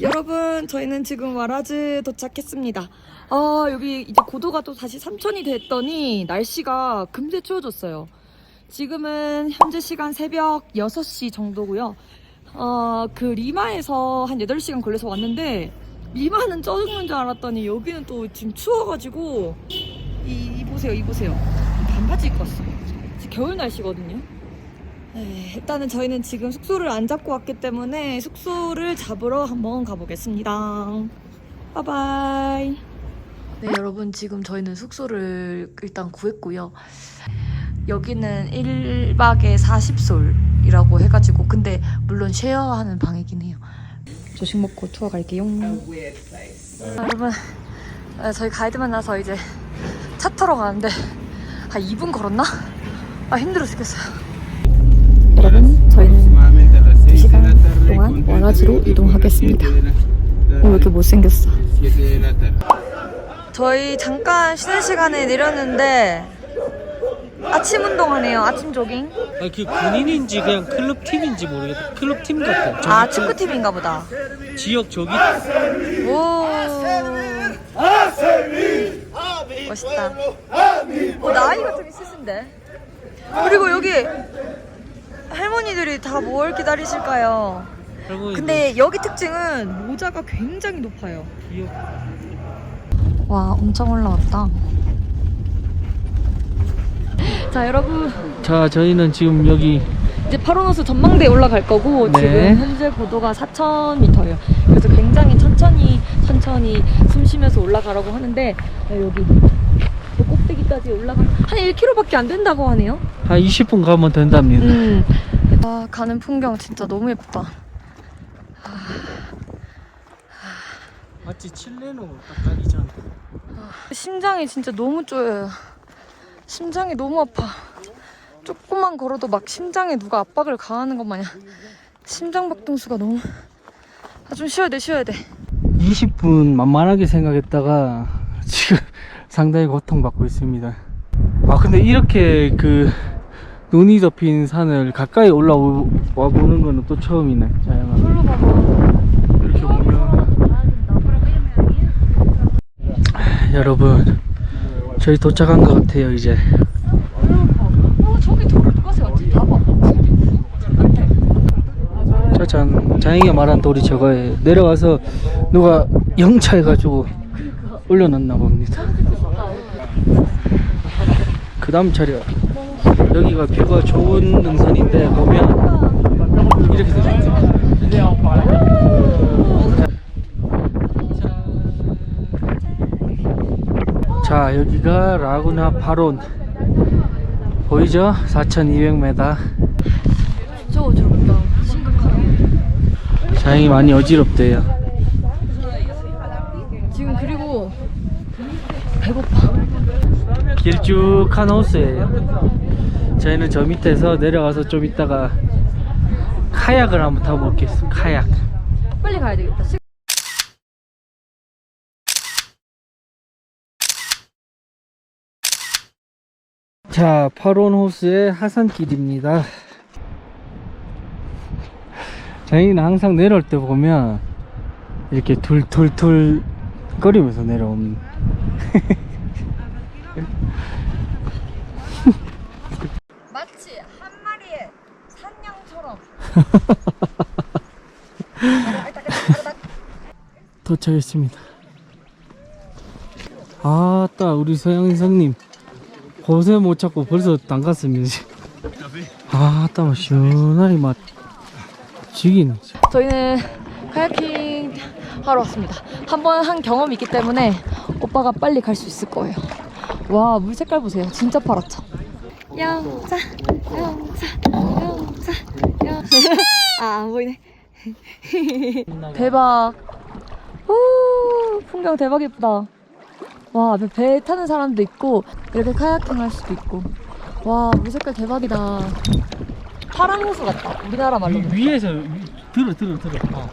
여러분, 저희는 지금 와라즈 도착했습니다. 아, 여기 이제 고도가 또 다시 3천이 됐더니 날씨가 금세 추워졌어요. 지금은 현재 시간 새벽 6시 정도고요. 어, 그 리마에서 한 8시간 걸려서 왔는데 리마는 쪄죽는 줄 알았더니 여기는 또 지금 추워가지고 이, 이 보세요, 이 보세요. 반바지 입고 왔어요. 지금 겨울 날씨거든요. 네, 일단은 저희는 지금 숙소를 안 잡고 왔기 때문에 숙소를 잡으러 한번 가보겠습니다. 바이바이. 네, 여러분 지금 저희는 숙소를 일단 구했고요. 여기는 1박에 40솔이라고 해가지고 근데 물론 쉐어하는 방이긴 해요. 조식 먹고 투어 갈게요. 아, 여러분 아, 저희 가이드 만나서 이제 차 타러 가는데 한 2분 걸었나? 아 힘들어 죽겠어요. 동안 와라지로 이동하겠습니다. 어, 왜 이렇게 못생겼어? 저희 잠깐 쉬는 시간에 내렸는데 아침 운동하네요. 아침 조깅. 아, 그 군인인지 그냥 클럽 팀인지 모르겠다. 클럽 팀 같아. 아 저기 축구 팀인가 보다. 그 지역 저기 오. 멋있다. 어, 나이가 좀 있으신데. 그리고 여기 할머니들이 다 뭘 기다리실까요? 근데 여기 특징은 모자가 굉장히 높아요. 와, 엄청 올라왔다. 자, 여러분. 자, 저희는 지금 여기 이제 파로노스 전망대에 올라갈 거고 네. 지금 현재 고도가 4,000m예요. 그래서 굉장히 천천히 천천히 숨 쉬면서 올라가라고 하는데 네, 여기 저 꼭대기까지 올라가 한 1km밖에 안 된다고 하네요. 한 20분 가면 된답니다. 음. 아, 가는 풍경 진짜 너무 예쁘다. 마치 칠레노 딱 가기 전. 심장이 진짜 너무 쪼여요. 심장이 너무 아파. 조금만 걸어도 막 심장에 누가 압박을 가하는 것 마냥 심장 박동수가 너무 아, 좀 쉬어야 돼, 쉬어야 돼. 20분 만만하게 생각했다가 지금 상당히 고통받고 있습니다. 아 근데 이렇게 그 눈이 덮인 산을 가까이 올라와 보는 거는 또 처음이네. 자영아. 별로 봐봐. 이렇게 보면 여러분 저희 도착한 것 같아요 이제. 어, 저기 돌을 누가 세웠지? 봐봐. 짜잔 자영이가 말한 돌이 저거에 내려가서 누가 영차해가지고 올려놨나 봅니다. 그 다음 차례 여기가 뷰가 좋은 능선인데 보면 이렇게 되죠. 자 여기가 라구나 파론 보이죠? 4200m 진짜 어지럽다. 심각하다. 자영이 많이 어지럽대요 지금 그리고 배고파. 길쭉한 호수예요. 저희는 저 밑에서 내려가서 좀 있다가 카약을 한번 타보겠습니다. 카약. 빨리 가야 되겠다. 자, 파론 호수의 하산길입니다. 저희는 항상 내려올 때 보면 이렇게 툴툴툴 거리면서 내려옵니다. 마치 한 마리의 산양처럼. 도착했습니다. 아따 우리 서영선님 곳에 못 찾고 벌써 담갔습니다. 아따 뭐 시원하니 맛 죽이네. 저희는 카야킹 하러 왔습니다. 한 번 한 경험이 있기 때문에 오빠가 빨리 갈 수 있을 거예요. 와, 물 색깔 보세요. 진짜 파랗죠? 영자, 영자, 영자, 영. 아, 안 보이네. 대박. 오, 풍경 대박 예쁘다. 와, 앞에 배 타는 사람도 있고, 이렇게 카야킹 할 수도 있고. 와, 물 색깔 대박이다. 파란 호수 같다. 우리나라 말로. 위 에서 위- 들어 들어 들어. 어.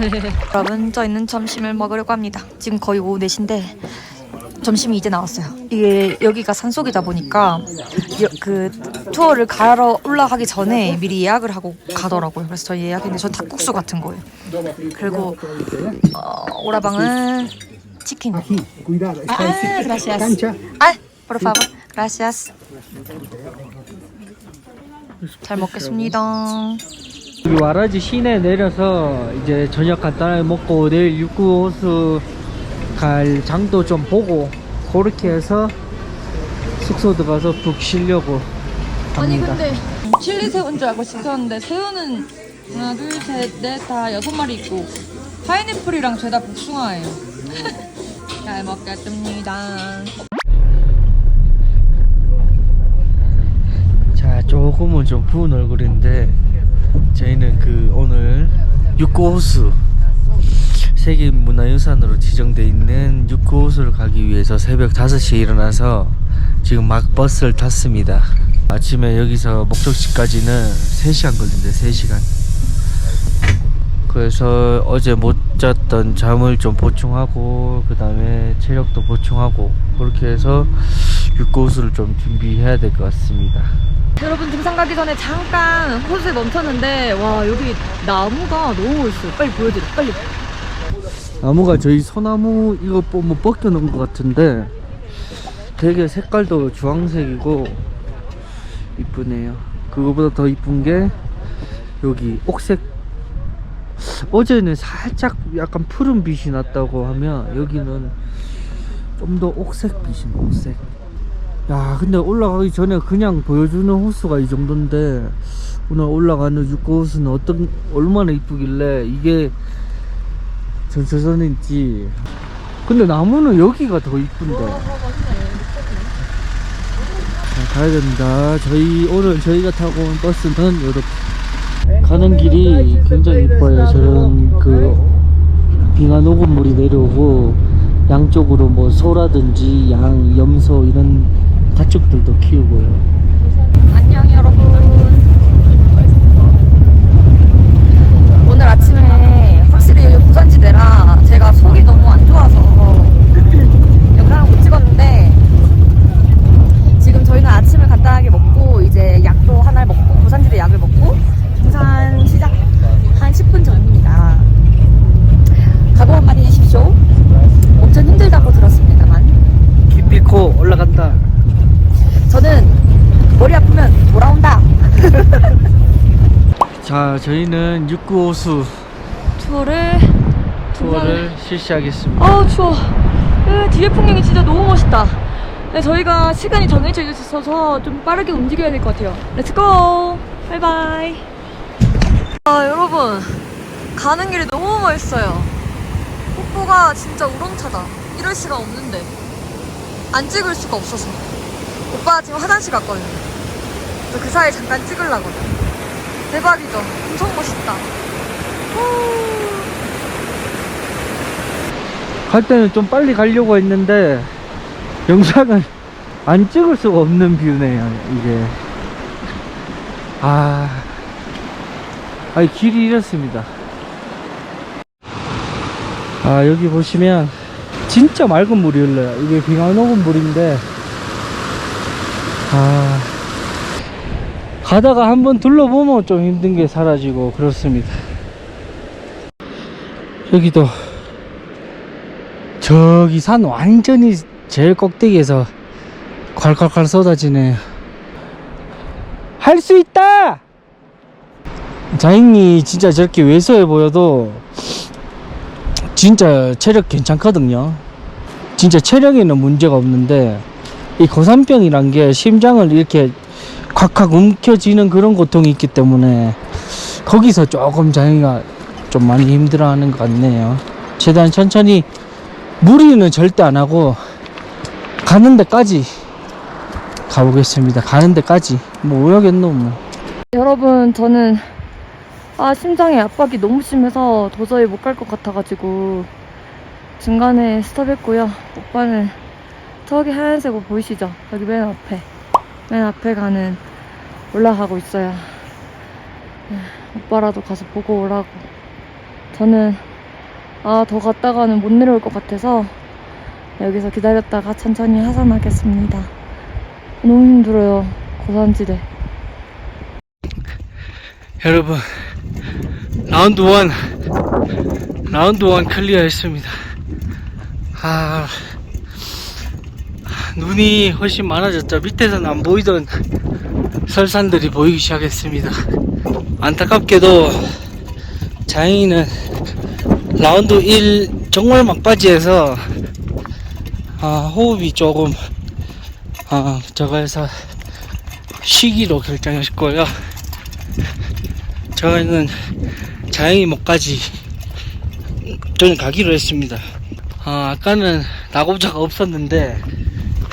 여러분 저희는 점심을 먹으려고 합니다 지금 거의 오후 4시인데 점심이 이제 나왔어요 이게 여기가 산속이다 보니까 여- 그 투어를 가러 올라가기 전에 미리 예약을 하고 가더라고요. 그래서 저희 예약했는데 전 닭국수 같은 거예요. 그리고 어, 오라방은 치킨. Cuidado, 아, gracias. cancha. 아, por favor. gracias. 잘 먹겠습니다. 여기 와라지 시내에 내려서 이제 저녁 간단하게 먹고 내일 육구 호수 갈 장도 좀 보고 그렇게 해서 숙소 들어가서 푹 쉬려고 합니다. 칠리 새우인 줄 알고 시켰는데 새우는 하나, 둘, 셋, 넷, 다 여섯 마리 있고 파인애플이랑 죄다 복숭아예요. 잘 먹겠습니다. 자 조금은 좀 부은 얼굴인데 저희는 그 오늘 육구호수 세계문화유산으로 지정돼 있는 육구호수를 가기 위해서 새벽 5시에 일어나서 지금 막 버스를 탔습니다 아침에 여기서 목적지까지는 3시간 걸린대 3시간 그래서 어제 못 잤던 잠을 좀 보충하고 그 다음에 체력도 보충하고 그렇게 해서 육구호수를 좀 준비해야 될 것 같습니다 여러분 등산 가기 전에 잠깐 호수에 멈췄는데 와 여기 나무가 너무 멋있어요. 빨리 보여드려. 빨리. 나무가 저희 소나무 이거 뭐, 뭐 벗겨놓은 것 같은데 되게 색깔도 주황색이고 이쁘네요 그거보다 더 이쁜 게 여기 옥색 어제는 살짝 약간 푸른 빛이 났다고 하면 여기는 좀 더 옥색 빛이 옥색. 야 근데 올라가기 전에 그냥 보여주는 호수가 이 정도인데 오늘 올라가는 육고 호수는 어떤 얼마나 이쁘길래 이게 전설선인지. 근데 나무는 여기가 더 이쁜데. 자, 가야 됩니다. 저희 오늘 저희가 타고 온 버스는 이렇게 가는 길이 굉장히 이뻐요 저런 그 빙하 녹음물이 내려오고 양쪽으로 뭐 소라든지 양, 염소 이런 가축들도 키우고요 안녕 여러분. 오늘 아침에 확실히 여기 부산지대라 제가 속이 너무 안 좋아서 영상을 못 찍었는데 지금 저희는 아침을 간단하게 먹고 이제 약도 하나를 먹고 부산지대 약을 먹고 등산 시작 한 10분 전입니다. 각오 한마디 해주십시오. 엄청 힘들다고 기필코 올라간다. 저는 머리 아프면 돌아온다. 자 저희는 육구호수 투어를 투어를 실시하겠습니다. 아우 추워. 으, 뒤에 풍경이 진짜 너무 멋있다. 네, 저희가 시간이 정해져 있어서 좀 빠르게 움직여야 될 것 같아요. 렛츠고 바이바이 아 여러분. 가는 길이 너무 멋있어요. 폭포가 진짜 우렁차다. 이럴 시간 없는데 안 찍을 수가 없어서. 오빠 지금 화장실 갔거든요. 그래서 그 사이에 잠깐 찍으려고. 대박이죠? 엄청 멋있다. 후. 갈 때는 좀 빨리 가려고 했는데 영상을 안 찍을 수가 없는 뷰네요 이게. 아. 아니 길이 이렇습니다. 아 여기 보시면 진짜 맑은 물이 흘러요 이게 빙하 녹은 물인데 아 가다가 한번 둘러보면 좀 힘든 게 사라지고 그렇습니다 여기도 저기 산 완전히 제일 꼭대기에서 콸콸콸 쏟아지네. 할수 있다! 자잉이 진짜 저렇게 왜소해 보여도 진짜 체력 괜찮거든요. 진짜 체력에는 문제가 없는데 이 고산병이란 게 심장을 이렇게 콱콱 움켜쥐는 그런 고통이 있기 때문에 거기서 조금 자잉이가 좀 많이 힘들어하는 것 같네요. 최대한 천천히 무리는 절대 안 하고 가는 데까지 가보겠습니다. 가는 데까지 뭐 오야겠노 뭐. 여러분 저는 아 심장에 압박이 너무 심해서 도저히 못 갈 것 같아가지고 중간에 스톱했고요. 오빠는 저기 하얀색 옷 보이시죠? 여기 맨 앞에 맨 앞에 가는 올라가고 있어요. 네, 오빠라도 가서 보고 오라고. 저는 아 더 갔다가는 못 내려올 것 같아서 여기서 기다렸다가 천천히 하산하겠습니다. 너무 힘들어요. 고산지대. 여러분 라운드 원 라운드 원 클리어 했습니다. 아 눈이 훨씬 많아졌죠. 밑에서는 안 보이던 설산들이 보이기 시작했습니다. 안타깝게도 자연이는 라운드 1 정말 막바지에서 아, 호흡이 조금 아, 저거 해서 쉬기로 결정했고요. 저희는 자연히 목까지 저는 가기로 했습니다. 아, 아까는 낙오자가 없었는데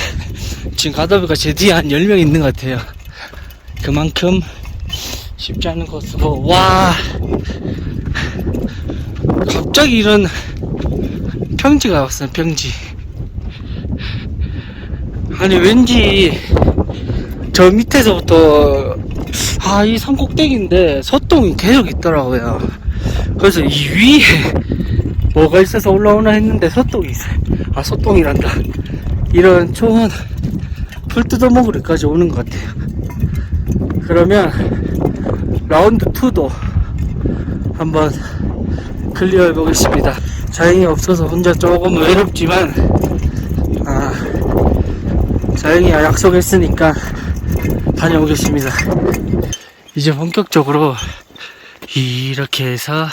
지금 가다 보니까 제 뒤에 한 10명 있는 것 같아요. 그만큼 쉽지 않은 코스고 와! 갑자기 이런 평지가 왔어요 평지. 아니 왠지 저 밑에서부터 아 이 산 꼭대기인데 소똥이 계속 있더라고요. 그래서 이 위에 뭐가 있어서 올라오나 했는데 소똥이 있어요. 아 소똥이란다. 이런 초원 풀 뜯어 먹으러까지 오는 것 같아요. 그러면 라운드 2도 한번 클리어 해보겠습니다. 자연이 없어서 혼자 조금 외롭지만 아 자연이가 약속했으니까 다녀오겠습니다 이제 본격적으로 이렇게 해서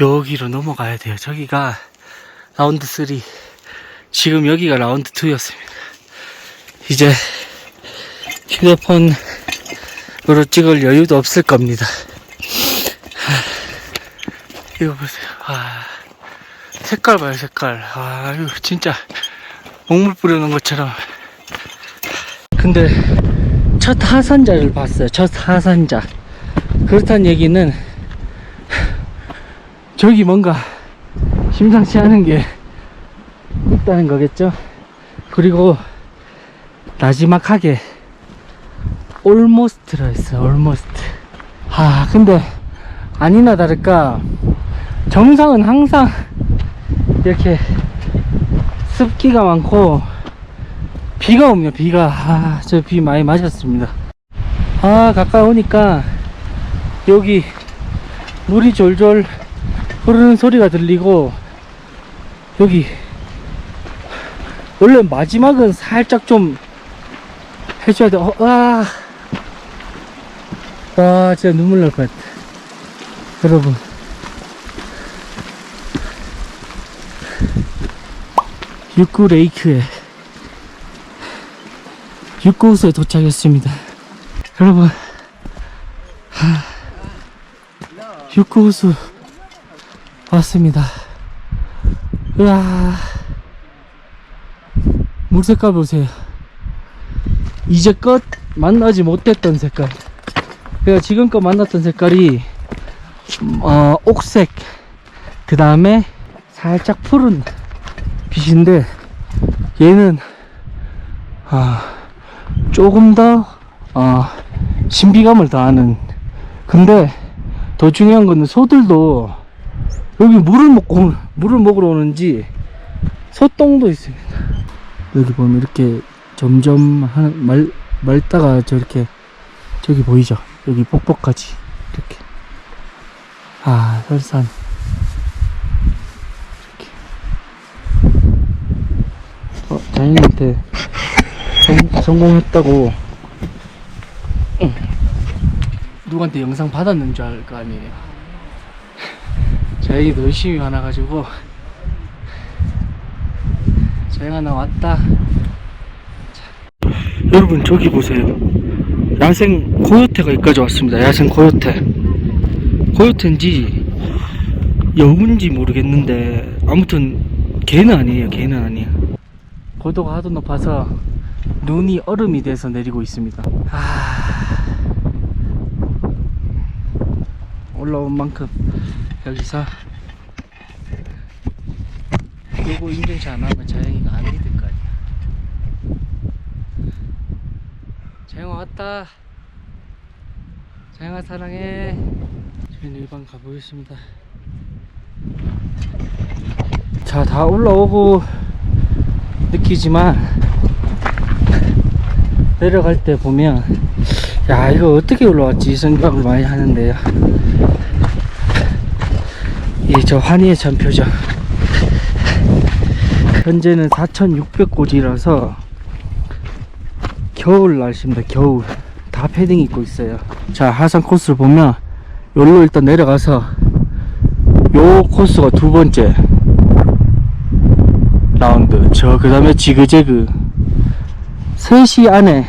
여기로 넘어가야 돼요 저기가 라운드 3 지금 여기가 라운드 2였습니다 이제 휴대폰으로 찍을 여유도 없을 겁니다 이거 보세요. 아, 색깔 봐요, 색깔. 아, 이거 진짜 먹물 뿌려놓은 것처럼. 근데 첫 하산자를 봤어요. 첫 하산자. 그렇다는 얘기는 저기 뭔가 심상치 않은 게 있다는 거겠죠? 그리고 나지막하게 올모스트라 했어요. 올모스트. 아, 근데 아니나 다를까 정상은 항상 이렇게 습기가 많고 비가 오면 비가. 아, 저 비 많이 맞았습니다. 아 가까이 오니까 여기 물이 졸졸 흐르는 소리가 들리고 여기 원래 마지막은 살짝 좀 해줘야 돼. 어, 와, 와 진짜 눈물 날 것 같아 여러분. 육구 레이크에 육구호수에 도착했습니다. 여러분 하, 육구호수 왔습니다. 으아 물 색깔 보세요. 이제껏 만나지 못했던 색깔. 제가 지금껏 만났던 색깔이 어, 옥색. 그 다음에 살짝 푸른 빛인데 얘는 아, 조금 더 어, 신비감을 더하는. 근데 더 중요한 거는 소들도 여기 물을 먹고 물을 먹으러 오는지 소똥도 있습니다. 여기 보면 이렇게 점점 한, 말, 말다가 저렇게 저기 보이죠? 여기 폭포까지 이렇게. 아 설산. 어, 자연한테 성, 성공했다고. 응. 누구한테 영상 받았는 줄 알 거 아니에요. 자연이도 열심히 많아가지고. 자연아 나 왔다. 자. 여러분 저기 보세요. 야생 고요테가 여기까지 왔습니다. 야생 고요테 고요테인지 여우인지 모르겠는데 아무튼 개는 아니에요. 개는 아니에요. 고도가 하도 높아서 눈이 얼음이 돼서 내리고 있습니다. 아... 올라온 만큼 여기서 요거 인증시 안 하면 자영이가 안 믿을 거 아니야. 자영아 왔다. 자영아 사랑해. 저희는 일반 가보겠습니다. 자 다 올라오고 느끼지만 내려갈 때 보면 야 이거 어떻게 올라왔지? 생각을 많이 하는데요. 이 저 환희의 전표죠. 현재는 4600고지라서 겨울 날씨입니다 겨울. 다 패딩 입고 있어요. 자 하산 코스를 보면 여기로 일단 내려가서 요 코스가 두 번째 라운드. 저 그 다음에 지그재그 3시 안에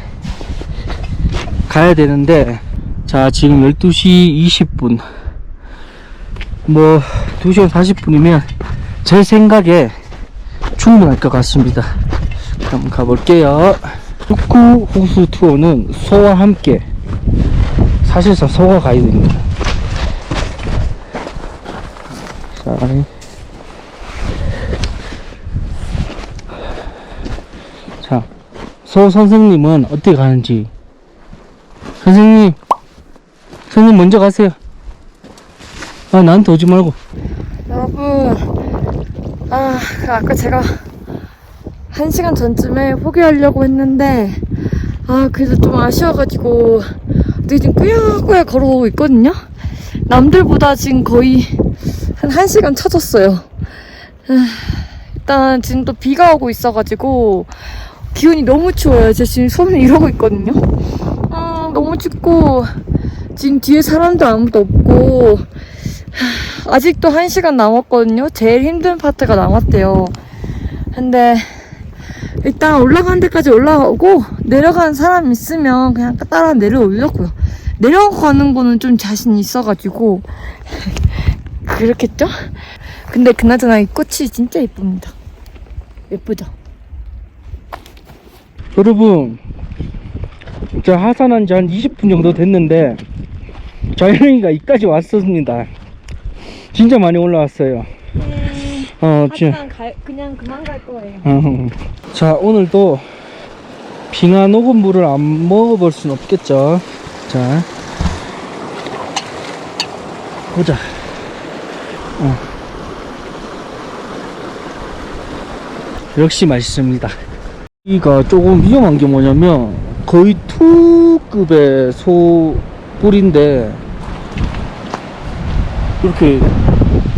가야 되는데 자 지금 12시 20분. 뭐 2시간 40분이면 제 생각에 충분할 것 같습니다. 그럼 가볼게요. 축구 호수 투어는 소와 함께 사실상 소가 가이드입니다. 자, 자, 소 선생님은 어떻게 가는지 선생님 선생님 먼저 가세요 아 나한테 오지 말고 여러분, 아, 그 아까 제가 한 시간 전쯤에 포기하려고 했는데, 아, 그래서 좀 아쉬워가지고, 되게 지금 꾸역꾸역 걸어오고 있거든요? 남들보다 지금 거의 한 1시간 찾았어요. 아, 일단 지금 또 비가 오고 있어가지고, 기온이 너무 추워요. 제가 지금 손을 이러고 있거든요. 음, 너무 춥고, 지금 뒤에 사람도 아무도 없고, 아직도 한 시간 남았거든요. 제일 힘든 파트가 남았대요. 근데 일단 올라가는 데까지 올라가고 내려가는 사람 있으면 그냥 따라 내려오려고요. 내려가는 거는 좀 자신 있어가지고 그렇겠죠? 근데 그나저나 이 꽃이 진짜 예쁩니다. 예쁘죠? 여러분 저 하산한 지 한 20분 정도 됐는데 자연이가 이까지 왔었습니다 진짜 많이 올라왔어요 어, 지, 그냥 그만 갈 거예요. 어. 자 오늘도 빙하 녹은 물을 안 먹어볼 순 없겠죠 자 보자 어. 역시 맛있습니다 여기가 조금 위험한 게 뭐냐면 거의 2급의 소뿔인데 이렇게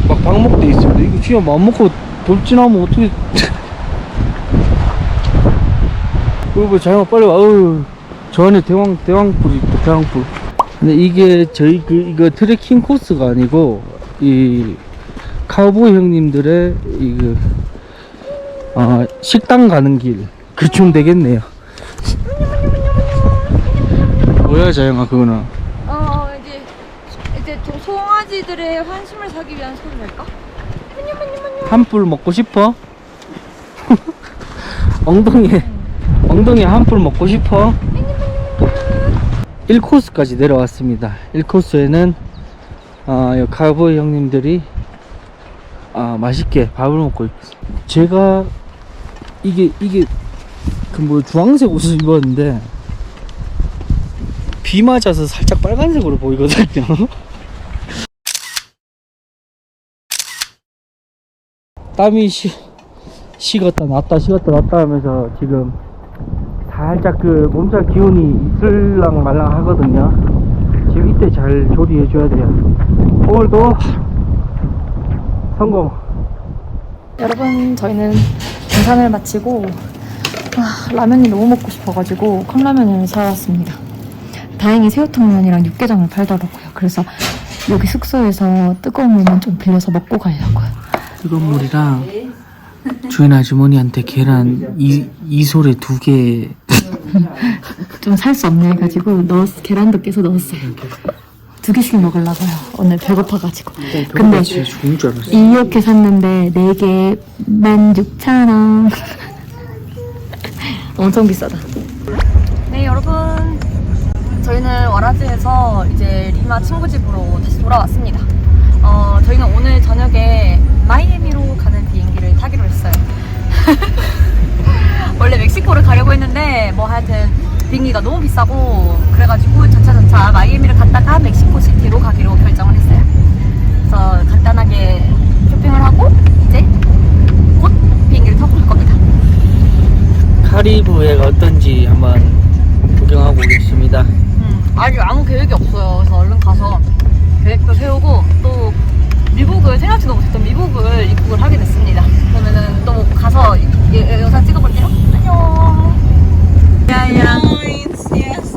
막 방목돼 있습니다. 이거 진짜 맘 먹고 돌진하면 어떻게 그리고 자영아 빨리 와. 어휴 저 안에 대왕 대왕불이 있다 대왕불. 근데 이게 저희 그 이거 트레킹 코스가 아니고 이 카우보이 형님들의 이그 어, 식당 가는 길 그쯤 되겠네요 뭐야 자영아 그거는 어 이제 이제 좀 송아지들의 환심을 사기 위한 소리랄까? 한 뿔 먹고 싶어? 엉덩이에 엉덩이에 한 뿔 먹고 싶어? 1코스까지 내려왔습니다 1코스에는 어, 요 카우보이 형님들이 아, 맛있게 밥을 먹고 있습니다 제가 이게 이게 그 뭐 주황색 옷을 입었는데 비 맞아서 살짝 빨간색으로 보이거든요. 땀이 시, 식었다 났다 식었다 났다 하면서 지금 살짝 그 몸살 기운이 있을랑 말랑 하거든요. 지금 이때 잘 조리해 줘야 돼요. 오늘도 성공! 여러분 저희는 등산을 마치고 아, 라면이 너무 먹고 싶어가지고 컵라면을 사왔습니다. 다행히 새우탕면이랑 육개장을 팔더라고요. 그래서 여기 숙소에서 뜨거운 물만 좀 빌려서 먹고 가려고요. 뜨거운 물이랑 주인 아주머니한테 계란 이, 이솔에 두 개 좀 살 수 없네 해가지고 넣었, 계란도 깨서 넣었어요. 두 개씩 먹으려고요. 오늘 배고파가지고. 근데 죽은 줄 알았어 이렇게 샀는데 4개 16,000원 엄청 비싸다. 네 여러분. 저희는 와라즈에서 이제 리마 친구 집으로 다시 돌아왔습니다. 어, 저희는 오늘 저녁에 마이애미로 가는 비행기를 타기로 했어요. 원래 멕시코를 가려고 했는데 뭐 하여튼 비행기가 너무 비싸고 그래가지고 전차전차 마이애미를 갔다가 멕시코 시티로 가기로 결정을 했어요. 그래서 간단하게 쇼핑을 하고 이제 사리부회가 어떤지 한번 구경하고 오겠습니다. 음, 아직 아무 계획이 없어요. 그래서 얼른 가서 계획도 세우고 또 미국을 생각지도 못했던 미국을 입국을 하게 됐습니다. 그러면은 또 가서 예, 영상 찍어볼게요. 안녕. 야야. Yes.